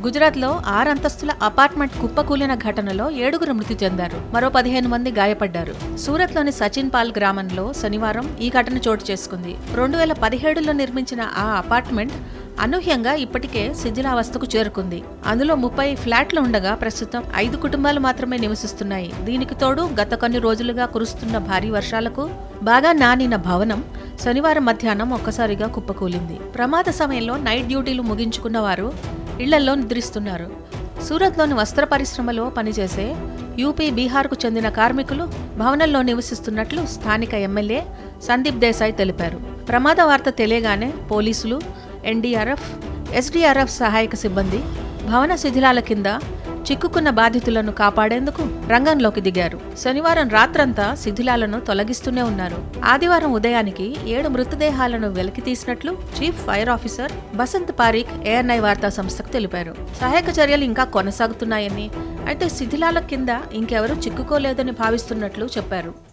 గుజరాత్లో ఆరు అంతస్తుల అపార్ట్మెంట్ కుప్పకూలిన ఘటనలో ఏడుగురు మృతి చెందారు. మరో పదిహేను మంది గాయపడ్డారు. సూరత్లోని సచిన్ పాల్ గ్రామంలో శనివారం ఈ ఘటన చోటు చేసుకుంది. రెండు వేల పదిహేడులో నిర్మించిన ఆ అపార్ట్మెంట్ అనూహ్యంగా ఇప్పటికే శిథిలావస్థకు చేరుకుంది. అందులో ముప్పై ఫ్లాట్లు ఉండగా ప్రస్తుతం ఐదు కుటుంబాలు మాత్రమే నివసిస్తున్నాయి. దీనికి తోడు గత కొన్ని రోజులుగా కురుస్తున్న భారీ వర్షాలకు బాగా నానిన భవనం శనివారం మధ్యాహ్నం ఒక్కసారిగా కుప్పకూలింది. ప్రమాద సమయంలో నైట్ డ్యూటీలు ముగించుకున్న వారు ఇళ్ళలో నిద్రిస్తున్నారు. సూరత్లోని వస్త్ర పరిశ్రమలో పనిచేసే యూపీ బీహార్కు చెందిన కార్మికులు భవనంలో నివసిస్తున్నట్లు స్థానిక ఎమ్మెల్యే సందీప్ దేశాయ్ తెలిపారు. ప్రమాద వార్త తెలియగానే పోలీసులు ఎన్డీఆర్ఎఫ్ ఎస్డీఆర్ఎఫ్ సహాయక సిబ్బంది భవన శిథిలాల కింద చిక్కుకున్న బాధితులను కాపాడేందుకు రంగంలోకి దిగారు. శనివారం రాత్రంతా శిథిలాలను తొలగిస్తూనే ఉన్నారు. ఆదివారం ఉదయానికి ఏడు మృతదేహాలను వెలికితీసినట్లు chief fire officer Basant Pareek ANI వార్తా సంస్థకు తెలిపారు. సహాయక చర్యలు ఇంకా కొనసాగుతున్నాయని అయితే శిథిలాల కింద ఇంకెవరూ చిక్కుకోలేదని భావిస్తున్నట్లు చెప్పారు.